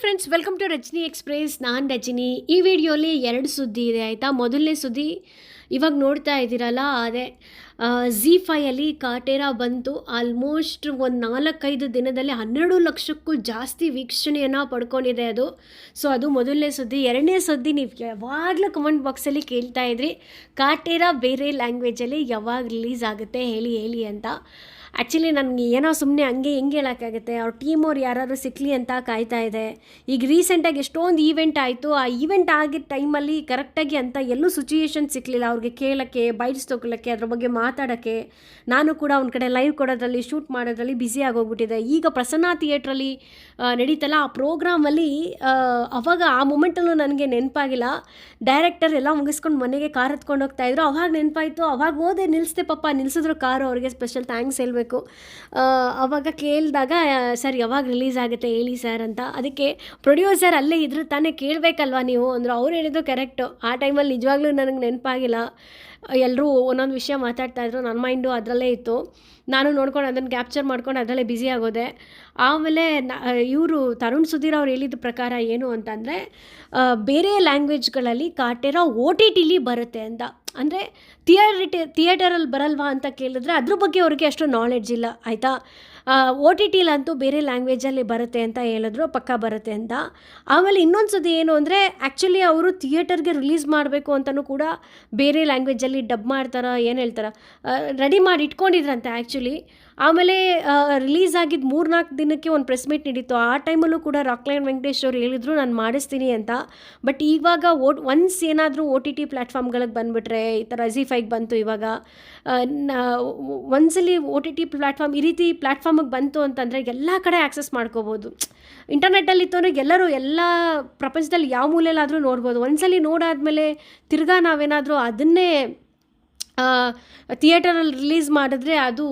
Friends welcome to Rajani Express ನಾನು ರಜನಿ. ಈ ವಿಡಿಯೋಲಿ ಎರಡು ಸುದ್ದಿ ಇದೆ, ಆಯಿತಾ? ಮೊದಲನೇ ಸುದ್ದಿ ಇವಾಗ ನೋಡ್ತಾ ಇದ್ದೀರಲ್ಲ, ಅದೇ ಝಿ ಫೈಯಲ್ಲಿ ಕಾಟೇರಾ ಬಂತು. ಆಲ್ಮೋಸ್ಟ್ ಒಂದು ನಾಲ್ಕೈದು ದಿನದಲ್ಲಿ ಹನ್ನೆರಡು ಲಕ್ಷಕ್ಕೂ ಜಾಸ್ತಿ ವೀಕ್ಷಣೆಯನ್ನು ಪಡ್ಕೊಂಡಿದೆ ಅದು. ಸೊ ಅದು ಮೊದಲನೇ ಸುದ್ದಿ. ಎರಡನೇ ಸುದ್ದಿ ನೀವು ಯಾವಾಗಲೂ ಕಮೆಂಟ್ ಬಾಕ್ಸಲ್ಲಿ ಕೇಳ್ತಾ ಇದ್ರಿ. ಕಾಟೇರ ಬೇರೆ ಲ್ಯಾಂಗ್ವೇಜಲ್ಲಿ ಯಾವಾಗ ರಿಲೀಸ್ ಆಗುತ್ತೆ ಹೇಳಿ ಹೇಳಿ ಅಂತ. ಆ್ಯಕ್ಚುಲಿ ನನಗೆ ಏನೋ ಸುಮ್ಮನೆ ಹಂಗೆ ಹೆಂಗೆ ಹೇಳೋಕ್ಕಾಗುತ್ತೆ. ಅವ್ರ ಟೀಮ್ ಅವ್ರು ಯಾರಾದ್ರು ಸಿಕ್ಕಲಿ ಅಂತ ಕಾಯ್ತಾ ಇದೆ. ಈಗ ರೀಸೆಂಟಾಗಿ ಎಷ್ಟೊಂದು ಈವೆಂಟ್ ಆಯಿತು. ಆ ಈವೆಂಟ್ ಆಗಿದ್ದ ಟೈಮಲ್ಲಿ ಕರೆಕ್ಟಾಗಿ ಅಂತ ಎಲ್ಲೂ ಸಿಚುಯೇಷನ್ ಸಿಕ್ಕಲಿಲ್ಲ ಅವ್ರಿಗೆ ಕೇಳೋಕ್ಕೆ ಬೈಟ್ಸ್ ತೊಗೊಳಕ್ಕೆ, ಅದ್ರ ಬಗ್ಗೆ ಮಾತಾಡೋಕ್ಕೆ. ನಾನು ಕೂಡ ಅವ್ನ ಕಡೆ ಲೈವ್ ಕೊಡೋದ್ರಲ್ಲಿ ಶೂಟ್ ಮಾಡೋದ್ರಲ್ಲಿ ಬ್ಯುಸಿ ಆಗೋಗ್ಬಿಟ್ಟಿದೆ. ಈಗ ಪ್ರಸನ್ನ ಥಿಯೇಟ್ರಲ್ಲಿ ನಡೀತಲ್ಲ ಆ ಪ್ರೋಗ್ರಾಮಲ್ಲಿ ಅವಾಗ ಆ ಮೂಮೆಂಟಲ್ಲೂ ನನಗೆ ನೆನಪಾಗಿಲ್ಲ. ಡೈರೆಕ್ಟರ್ ಎಲ್ಲ ಮುಗಿಸ್ಕೊಂಡು ಮನೆಗೆ ಕಾರ್ ಹತ್ಕೊಂಡು ಹೋಗ್ತಾಯಿದ್ರು ಅವಾಗ ನೆನಪಾಯಿತು. ಅವಾಗ ಹೋದೆ ನಿಲ್ಲಿಸ್ದೆ ಪಾಪ. ನಿಲ್ಲಿಸಿದ್ರು ಕಾರು. ಅವ್ರಿಗೆ ಸ್ಪೆಷಲ್ ಥ್ಯಾಂಕ್ಸ್ ಹೇಳಬೇಕು ಅವಾಗ ಕೇಳಿದಾಗ ಸರ್, ಯಾವಾಗ ರಿಲೀಸ್ ಆಗುತ್ತೆ ಹೇಳಿ ಸರ್ ಅಂತ. ಅದಕ್ಕೆ ಪ್ರೊಡ್ಯೂಸರ್ ಅಲ್ಲೇ ಇದ್ರೂ ತಾನೇ ಕೇಳಬೇಕಲ್ವಾ ನೀವು? ಅಂದ್ರೆ ಅವ್ರು ಹೇಳಿದ್ದು ಕರೆಕ್ಟು. ಆ ಟೈಮಲ್ಲಿ ನಿಜವಾಗ್ಲೂ ನನಗೆ ನೆನಪಾಗಿಲ್ಲ. ಎಲ್ಲರೂ ಒಂದೊಂದು ವಿಷಯ ಮಾತಾಡ್ತಾ ಇದ್ರು. ನನ್ನ ಮೈಂಡು ಅದರಲ್ಲೇ ಇತ್ತು. ನಾನು ನೋಡ್ಕೊಂಡು ಅದನ್ನು ಕ್ಯಾಪ್ಚರ್ ಮಾಡ್ಕೊಂಡು ಅದರಲ್ಲೇ ಬ್ಯುಸಿ ಆಗೋದೆ. ಆಮೇಲೆ ಇವರು ತರುಣ್ ಸುಧೀರ್ ಅವ್ರು ಹೇಳಿದ ಪ್ರಕಾರ ಏನು ಅಂತಂದರೆ ಬೇರೆ ಲ್ಯಾಂಗ್ವೇಜ್ಗಳಲ್ಲಿ ಕಾಟೇರ ಓ ಟಿ ಟಿಲಿ ಬರುತ್ತೆ ಅಂತ. ಅಂದರೆ ಥಿಯೇಟರ್ ಥಿಯೇಟರಲ್ಲಿ ಬರಲ್ವಾ ಅಂತ ಕೇಳಿದ್ರೆ ಅದ್ರ ಬಗ್ಗೆ ಅವ್ರಿಗೆ ಅಷ್ಟು ನಾಲೆಡ್ಜ್ ಇಲ್ಲ, ಆಯಿತಾ? ಓ ಟಿ ಟಿಲಂತೂ ಬೇರೆ ಲ್ಯಾಂಗ್ವೇಜಲ್ಲಿ ಬರುತ್ತೆ ಅಂತ ಹೇಳಿದ್ರು, ಪಕ್ಕ ಬರುತ್ತೆ ಅಂತ. ಆಮೇಲೆ ಇನ್ನೊಂದು ಸತಿ ಏನು ಅಂದರೆ ಆ್ಯಕ್ಚುಲಿ ಅವರು ಥಿಯೇಟರ್ಗೆ ರಿಲೀಸ್ ಮಾಡಬೇಕು ಅಂತಲೂ ಕೂಡ ಬೇರೆ ಲ್ಯಾಂಗ್ವೇಜಲ್ಲಿ ಡಬ್ ಮಾಡ್ತಾರ, ಏನು ಹೇಳ್ತಾರ ರೆಡಿ ಮಾಡಿ ಇಟ್ಕೊಂಡಿದ್ರಂತೆ ಆ್ಯಕ್ಚುಲಿ ಆಮೇಲೆ ರಿಲೀಸ್ ಆಗಿದ್ದು ಮೂರ್ನಾಲ್ಕು ದಿನಕ್ಕೆ ಒಂದು ಪ್ರೆಸ್ ಮೀಟ್ ನಡೀತು. ಆ ಟೈಮಲ್ಲೂ ಕೂಡ ರಾಕ್ಲೈನ್ ವೆಂಕಟೇಶ್ ಅವರು ಹೇಳಿದ್ರು, ನಾನು ಮಾಡಿಸ್ತೀನಿ ಅಂತ. ಬಟ್ ಇವಾಗ ಓಟ್ ಒನ್ಸ್ ಏನಾದರೂ ಓ ಟಿ ಟಿ ಪ್ಲ್ಯಾಟ್ಫಾರ್ಮ್ಗಳಿಗೆ ಬಂದುಬಿಟ್ರೆ, ಈ ಥರ ಜಿ ಫೈಗೆ ಬಂತು ಇವಾಗ ಒಂದ್ಸಲಿ ಓ ಟಿ ಟಿ ಪ್ಲ್ಯಾಟ್ಫಾರ್ಮ್ ಈ ರೀತಿ ಪ್ಲ್ಯಾಟ್ಫಾರ್ಮಿಗೆ ಬಂತು ಅಂತಂದರೆ ಎಲ್ಲ ಕಡೆ ಆ್ಯಕ್ಸಸ್ ಮಾಡ್ಕೋಬೋದು. ಇಂಟರ್ನೆಟ್ಟಲ್ಲಿ ಇತ್ತು ಅಂದರೆ ಎಲ್ಲರೂ ಎಲ್ಲ ಪ್ರಪಂಚದಲ್ಲಿ ಯಾವ ಮೂಲೆಯಲ್ಲಾದರೂ ನೋಡ್ಬೋದು. ಒಂದ್ಸಲಿ ನೋಡಾದಮೇಲೆ ತಿರ್ಗಾ ನಾವೇನಾದರೂ ಅದನ್ನೇ ಥಿಯೇಟರಲ್ಲಿ ರಿಲೀಸ್ ಮಾಡಿದ್ರೆ ಅದು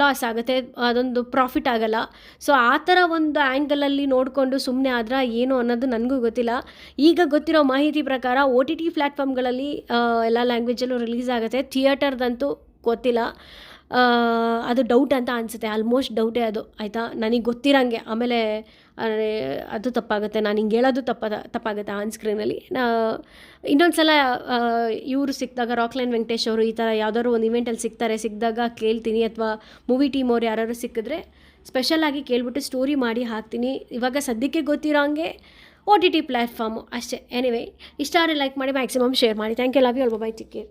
ಲಾಸ್ ಆಗುತ್ತೆ, ಅದೊಂದು ಪ್ರಾಫಿಟ್ ಆಗಲ್ಲ. ಸೊ ಆ ಥರ ಒಂದು ಆ್ಯಂಗಲಲ್ಲಿ ನೋಡಿಕೊಂಡು ಸುಮ್ಮನೆ ಆದ್ರೆ ಏನು ಅನ್ನೋದು ನನಗೂ ಗೊತ್ತಿಲ್ಲ. ಈಗ ಗೊತ್ತಿರೋ ಮಾಹಿತಿ ಪ್ರಕಾರ ಒ ಟಿ ಟಿ ಪ್ಲ್ಯಾಟ್ಫಾರ್ಮ್ಗಳಲ್ಲಿ ಎಲ್ಲ ಲ್ಯಾಂಗ್ವೇಜಲ್ಲೂ ರಿಲೀಸ್ ಆಗುತ್ತೆ. ಥಿಯೇಟರ್ದಂತೂ ಗೊತ್ತಿಲ್ಲ. ಅದು ಡೌಟ್ ಅಂತ ಅನಿಸುತ್ತೆ. ಆಲ್ಮೋಸ್ಟ್ ಡೌಟೇ ಅದು. ಆಯಿತಾ? ನನಗೆ ಗೊತ್ತಿರಂಗೆ. ಆಮೇಲೆ ಅದು ತಪ್ಪಾಗುತ್ತೆ. ನಾನು ಹಿಂಗೆ ಹೇಳೋದು ತಪ್ಪ, ತಪ್ಪಾಗುತ್ತೆ ಆನ್ ಸ್ಕ್ರೀನಲ್ಲಿ ಇನ್ನೊಂದು ಸಲ ಇವರು ಸಿಕ್ಕಿದಾಗ ರಾಕ್ಲೈನ್ ವೆಂಕಟೇಶ್ ಅವರು ಈ ಥರ ಯಾವ್ದಾದ್ರು ಒಂದು ಇವೆಂಟಲ್ಲಿ ಸಿಗ್ತಾರೆ ಸಿಕ್ಕಿದಾಗ ಕೇಳ್ತೀನಿ ಅಥವಾ ಮೂವಿ ಟೀಮ್ ಅವ್ರು ಯಾರಾದ್ರು ಸಿಕ್ಕಿದ್ರೆ ಸ್ಪೆಷಲಾಗಿ ಕೇಳ್ಬಿಟ್ಟು ಸ್ಟೋರಿ ಮಾಡಿ ಹಾಕ್ತೀನಿ. ಇವಾಗ ಸದ್ಯಕ್ಕೆ ಗೊತ್ತಿರೋ ಹಂಗೆ ಓ ಟಿ ಟಿ ಪ್ಲ್ಯಾಟ್ಫಾರ್ಮು ಅಷ್ಟೇ. ಎನಿವೇ ಇಷ್ಟ ಆದರೆ ಲೈಕ್ ಮಾಡಿ ಮ್ಯಾಕ್ಸಿಮಮ್ ಶೇರ್ ಮಾಡಿ. ಥ್ಯಾಂಕ್ ಯು ಲವ್ ಯು ಅಲ್ಬ ಬೈ ಚಿಕ್ಕೇರ್